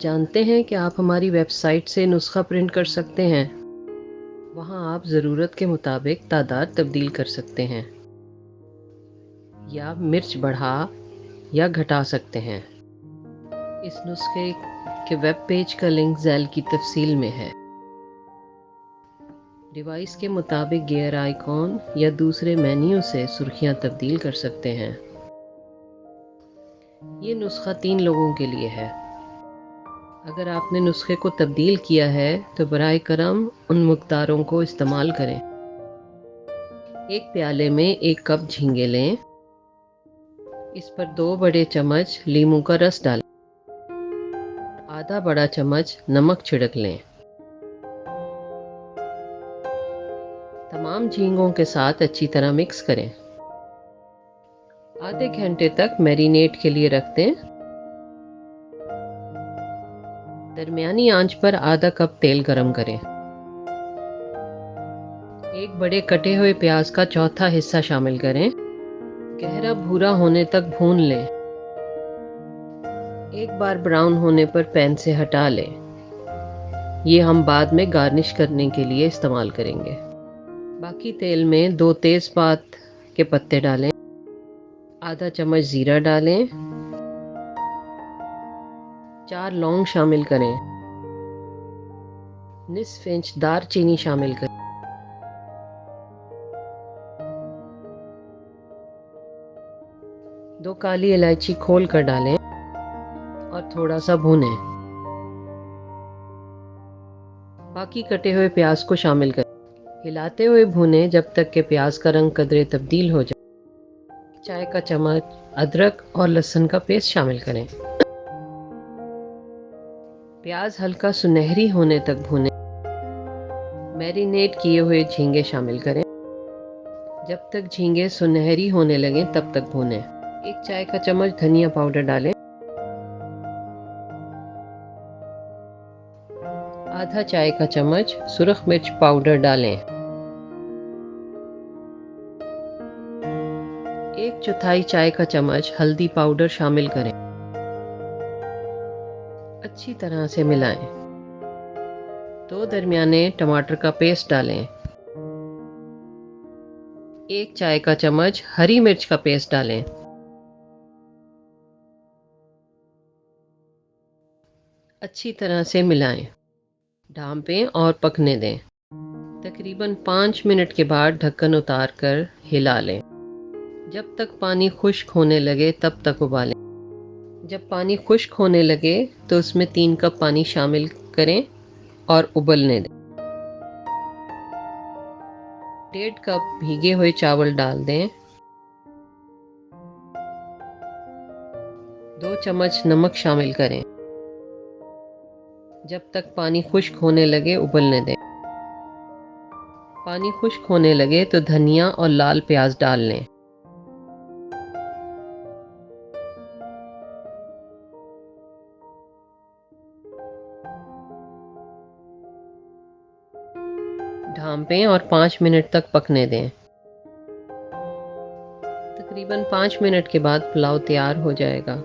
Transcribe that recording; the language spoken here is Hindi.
जानते हैं कि आप हमारी वेबसाइट से नुस्खा प्रिंट कर सकते हैं? वहाँ आप ज़रूरत के मुताबिक तादाद तब्दील कर सकते हैं। या मिर्च बढ़ा या घटा सकते हैं। इस नुस्खे के वेब पेज का लिंक जैल की तफसील में है। डिवाइस के मुताबिक गियर आइकॉन या दूसरे मेन्यू से सुर्खियाँ तब्दील कर सकते हैं। ये नुस्खा तीन लोगों के लिए है। अगर आपने नुस्खे को तब्दील किया है तो बर करम उन मकदारों को इस्तेमाल करें। एक प्याले में एक कप झींगे लें। इस पर दो बड़े चम्मच लीमू का रस डालें। आधा बड़ा चम्मच नमक छिड़क लें। तमाम झींगों के साथ अच्छी तरह मिक्स करें। आधे घंटे तक मैरिनेट के लिए रख दें। दरमियानी आँच पर आधा कप तेल गरम करें। एक बड़े कटे हुए प्याज का चौथा हिस्सा शामिल करें। गहरा भूरा होने तक भून लें। एक बार ब्राउन होने पर पैन से हटा लें। ये हम बाद में गार्निश करने के लिए इस्तेमाल करेंगे। बाकी तेल में दो तेज़पात के पत्ते डालें। आधा चम्मच ज़ीरा डालें। चार लौंग शामिल करें। निसफ इंच दार चीनी शामिल करें। दो काली इलायची खोल कर डालें और थोड़ा सा भूनें। बाकी कटे हुए प्याज को शामिल करें। हिलाते हुए भुने जब तक के प्याज का रंग कदरे तब्दील हो जाए। चाय का चम्मच, अदरक और लहसुन का पेस्ट शामिल करें। प्याज हल्का सुनहरी होने तक भुने। मैरिनेट किए हुए झींगे शामिल करें। जब तक झींगे सुनहरी होने लगे, तब तक भुने। एक चाय का चम्मच धनिया पाउडर डालें। आधा चाय का चम्मच सुरख मिर्च पाउडर डालें। एक चौथाई चाय का चम्मच हल्दी पाउडर शामिल करें। अच्छी तरह से मिलाएँ। दो दरमियाने टमाटर का पेस्ट डालें। एक चाय का चम्मच हरी मिर्च का पेस्ट डालें। अच्छी तरह से मिलाएँ। ढांपें और पकने दें। तकरीबन पाँच मिनट के बाद ढक्कन उतार कर हिला लें। जब तक पानी खुश्क होने लगे, तब तक उबालें। जब पानी खुश्क होने लगे तो उसमें तीन कप पानी शामिल करें और उबलने दें। डेढ़ कप भीगे हुए चावल डाल दें। दो चम्मच नमक शामिल करें। जब तक पानी खुश्क होने लगे, उबलने दें। पानी खुश्क होने लगे तो धनिया और लाल प्याज डाल लें। ढांपें और पाँच मिनट तक पकने दें। तकरीबन पाँच मिनट के बाद पुलाव तैयार हो जाएगा।